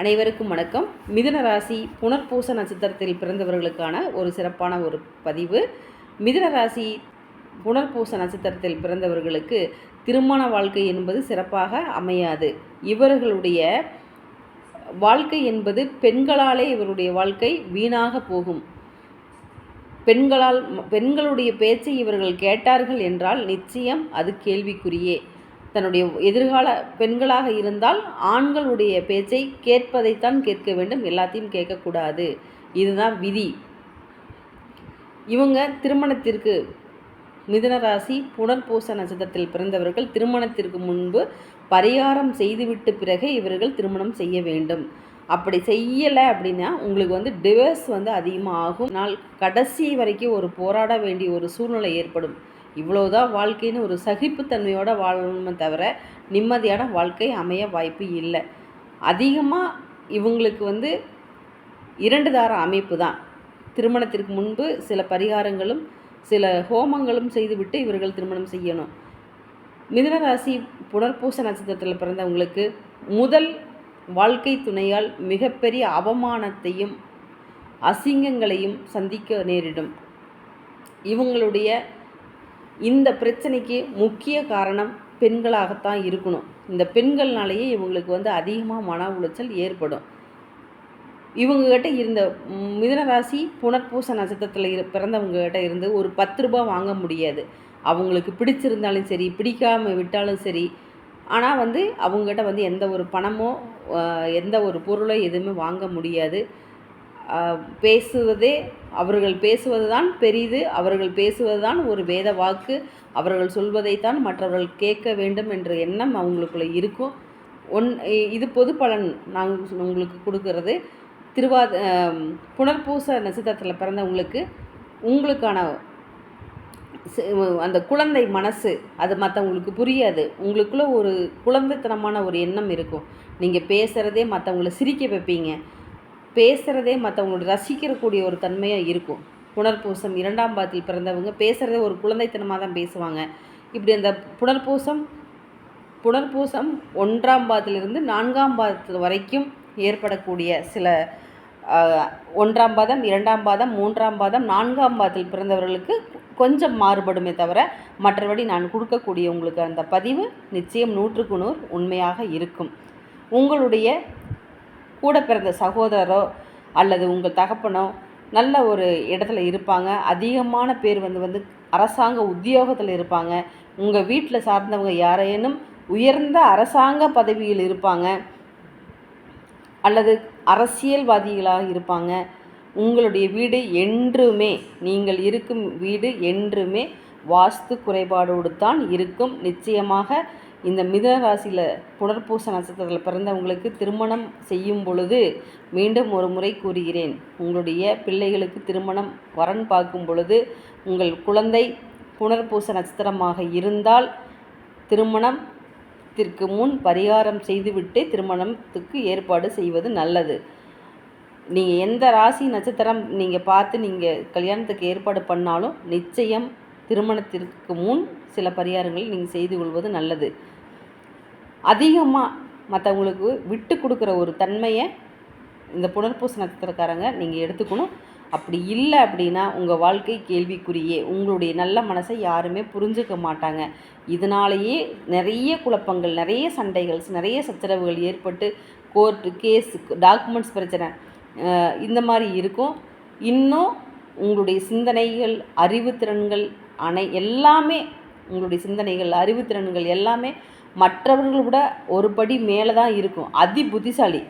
அனைவருக்கும் வணக்கம். மிதுன ராசி புனர்பூச நட்சத்திரத்தில் பிறந்தவர்களுக்கான ஒரு சிறப்பான ஒரு பதிவு. மிதுன ராசி புனர்பூச நட்சத்திரத்தில் பிறந்தவர்களுக்கு திருமண வாழ்க்கை என்பது சிறப்பாக அமையாது. இவர்களுடைய வாழ்க்கை என்பது பெண்களாலே இவருடைய வாழ்க்கை வீணாக போகும். பெண்களால் பெண்களுடைய பேச்சை இவர்கள் கேட்டார்கள் என்றால் நிச்சயம் அது கேள்விக்குரியே தன்னுடைய எதிர்கால பெண்களாக இருந்தால் ஆண்களுடைய பேச்சை கேட்பதைத்தான் கேட்க வேண்டும் எல்லாத்தையும் கேட்கக்கூடாது. இதுதான் விதி. இவங்க திருமணத்திற்கு மிதனராசி புனர்பூச நட்சத்திரத்தில் பிறந்தவர்கள் திருமணத்திற்கு முன்பு பரிகாரம் செய்துவிட்டு பிறகு இவர்கள் திருமணம் செய்ய வேண்டும். அப்படி செய்யலை அப்படின்னா உங்களுக்கு வந்து டிவர்ஸ் வந்து அதிகமாக ஆகும் நாள் கடைசி வரைக்கும் ஒரு போராட வேண்டிய ஒரு சூழ்நிலை ஏற்படும். இவ்வளோதான் வாழ்க்கைன்னு ஒரு சகிப்புத்தன்மையோடு வாழணுமே தவிர நிம்மதியான வாழ்க்கை அமைய வாய்ப்பு இல்லை. அதிகமாக இவங்களுக்கு வந்து இரண்டு தார அமைப்பு தான். திருமணத்திற்கு முன்பு சில பரிகாரங்களும் சில ஹோமங்களும் செய்துவிட்டு இவர்கள் திருமணம் செய்யணும். மிதுனராசி புனர்பூச நட்சத்திரத்தில் பிறந்தவங்களுக்கு முதல் வாழ்க்கை துணையால் மிகப்பெரிய அவமானத்தையும் அசிங்கங்களையும் சந்திக்க நேரிடும். இவங்களுடைய இந்த பிரச்சனைக்கு முக்கிய காரணம் பெண்களாகத்தான் இருக்கணும். இந்த பெண்கள்னாலேயே இவங்களுக்கு வந்து அதிகமாக மன உளைச்சல் ஏற்படும். இவங்ககிட்ட இருந்த மிதனராசி புனர்பூச நட்சத்திரத்தில் இரு பிறந்தவங்ககிட்ட இருந்து ஒரு பத்து ரூபா வாங்க முடியாது. அவங்களுக்கு பிடிச்சிருந்தாலும் சரி பிடிக்காமல் விட்டாலும் சரி ஆனால் வந்து அவங்ககிட்ட வந்து எந்த ஒரு பணமோ எந்த ஒரு பொருளோ எதுவுமே வாங்க முடியாது. பேசுவதே அவர்கள் பேசுவது தான் பெரிது அவர்கள் பேசுவது தான் ஒரு வேத வாக்கு. அவர்கள் சொல்வதைத்தான் மற்றவர்கள் கேட்க வேண்டும் என்ற எண்ணம் அவங்களுக்குள்ள இருக்கும். ஒன் இது பொது பலன் நாங்கள் உங்களுக்கு கொடுக்கறது. திருவாத புனர்பூச நட்சத்திரத்தில் பிறந்தவங்களுக்கு உங்களுக்கான அந்த குழந்தை மனசு அது மற்றவங்களுக்கு புரியாது. உங்களுக்குள்ளே ஒரு குழந்தைத்தனமான ஒரு எண்ணம் இருக்கும். நீங்கள் பேசுகிறதே மற்றவங்கள சிரிக்க வைப்பீங்க. பேசுகிறதே மற்றவங்களோட ரசிக்கிறக்கூடிய ஒரு தன்மையாக இருக்கும். புனர்பூசம் இரண்டாம் பாதத்தில் பிறந்தவங்க பேசுகிறதே ஒரு குழந்தைத்தனமாக தான் பேசுவாங்க. இப்படி அந்த புனர்பூசம் புனர்பூசம் ஒன்றாம் பாதத்திலிருந்து நான்காம் பாதத்து வரைக்கும் ஏற்படக்கூடிய சில ஒன்றாம் பாதம் இரண்டாம் பாதம் மூன்றாம் பாதம் நான்காம் பாதத்தில் பிறந்தவர்களுக்கு கொஞ்சம் மாறுபடுமே தவிர மற்றபடி நான் கொடுக்கக்கூடிய உங்களுக்கு அந்த பதிவு நிச்சயம் நூற்றுக்கு நூறு உண்மையாக இருக்கும். உங்களுடைய கூட பிறந்த சகோதரரோ அல்லது உங்கள் தகப்பனோ நல்ல ஒரு இடத்துல இருப்பாங்க. அதிகமான பேர் வந்து வந்து அரசாங்க உத்தியோகத்தில் இருப்பாங்க. உங்கள் வீட்டில் சார்ந்தவங்க யாரேனும் உயர்ந்த அரசாங்க பதவியில் இருப்பாங்க. அல்லது அரசியல்வாதிகளாக இருப்பாங்க. உங்களுடைய வீடு என்றுமே நீங்கள் இருக்கும் வீடு என்றுமே வாஸ்து குறைபாடோடு தான் இருக்கும். நிச்சயமாக இந்த மித ராசியில் புனர்பூச நட்சத்திரத்தில் பிறந்தவங்களுக்கு திருமணம் செய்யும் பொழுது மீண்டும் ஒரு முறை கூறுகிறேன். உங்களுடைய பிள்ளைகளுக்கு திருமணம் வரன் பார்க்கும் பொழுது உங்கள் குழந்தை புனர்பூச நட்சத்திரமாக இருந்தால் திருமணத்திற்கு முன் பரிகாரம் செய்துவிட்டு திருமணத்துக்கு ஏற்பாடு செய்வது நல்லது. நீங்கள் எந்த ராசி நட்சத்திரம் நீங்கள் பார்த்து நீங்கள் கல்யாணத்துக்கு ஏற்பாடு பண்ணாலும் நிச்சயம் திருமணத்திற்கு முன் சில பரிகாரங்களை நீங்கள் செய்து கொள்வது நல்லது. அதிகமாக மற்றவங்களுக்கு விட்டு கொடுக்குற ஒரு தன்மையை இந்த புனர்பூச நட்சத்திரக்காரங்க நீங்கள் எடுத்துக்கணும். அப்படி இல்லை அப்படின்னா உங்கள் வாழ்க்கை கேள்விக்குரியே உங்களுடைய நல்ல மனசை யாருமே புரிஞ்சுக்க மாட்டாங்க. இதனாலேயே நிறைய குழப்பங்கள் நிறைய சண்டைகள் நிறைய சச்சரவுகள் ஏற்பட்டு கோர்ட்டு கேஸ் டாக்குமெண்ட்ஸ் பிரச்சனை இந்த மாதிரி இருக்கும். இன்னும் உங்களுடைய சிந்தனைகள் அறிவுத்திறன்கள் அனை எல்லாமே உங்களுடைய சிந்தனைகள் அறிவுத்திறன்கள் எல்லாமே மற்றவர்கள் விட ஒரு படி மேலே தான் இருக்கும். அதி புத்திசாலி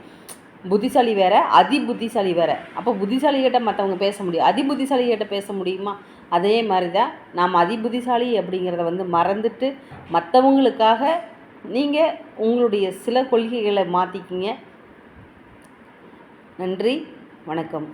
புத்திசாலி வேறு அதி புத்திசாலி வேறு. அப்போ புத்திசாலிகிட்ட மற்றவங்க பேச முடியும். அதி புத்திசாலிகிட்ட பேச முடியுமா? அதே மாதிரி தான் நாம் அதி புத்திசாலி அப்படிங்கிறத வந்து மறந்துட்டு மற்றவங்களுக்காக நீங்கள் உங்களுடைய சில கொள்கைகளை மாற்றிக்கிங்க நன்றி வணக்கம்.